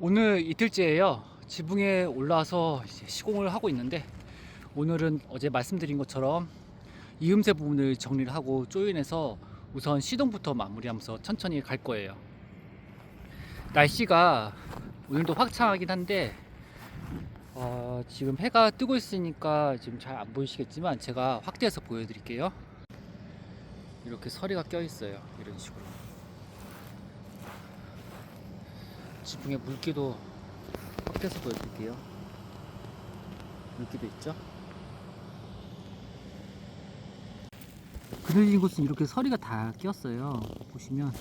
오늘 이틀째예요. 지붕에 올라와서 시공을 하고 있는데 오늘은 어제 말씀드린 것처럼 이음새 부분을 정리를 하고 조인해서 우선 시동부터 마무리하면서 천천히 갈 거예요. 날씨가 오늘도 화창하긴 한데 어, 지금 해가 뜨고 있으니까 지금 잘 안 보이시겠지만 제가 확대해서 보여드릴게요. 이렇게 서리가 껴 있어요. 이런 식으로. 지붕에 물기도 확대해서 보여드릴게요. 물기도 있죠? 그늘진 곳은 이렇게 서리가 다 꼈어요. 보시면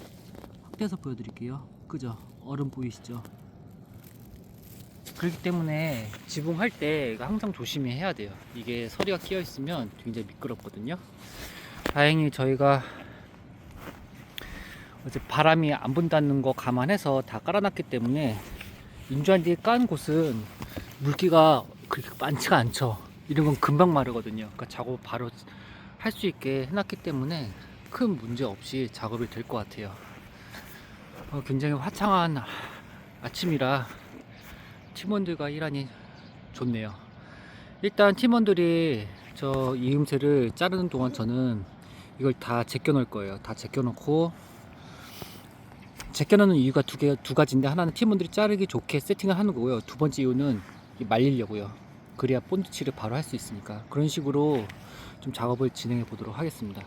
확대해서 보여드릴게요. 그죠? 얼음 보이시죠? 그렇기 때문에 지붕 할 때 항상 조심히 해야 돼요. 이게 서리가 끼어 있으면 굉장히 미끄럽거든요. 다행히 저희가 어제 바람이 안 분다는 거 감안해서 다 깔아놨기 때문에 인조한 뒤에 깐 곳은 물기가 그렇게 많지가 않죠. 이런 건 금방 마르거든요. 그러니까 작업 바로 할 수 있게 해놨기 때문에 큰 문제 없이 작업이 될 것 같아요. 어, 굉장히 화창한 아침이라 팀원들과 일하니 좋네요. 일단 팀원들이 저 이음새를 자르는 동안 저는 이걸 다 제껴 놓을 거예요. 다 제껴 놓고 제껴 놓는 이유가 두 개, 두 가지인데 하나는 팀원들이 자르기 좋게 세팅을 하는 거고요. 두 번째 이유는 이 말리려고요. 그래야 본드 칠을 바로 할 수 있으니까 그런 식으로 좀 작업을 진행해 보도록 하겠습니다.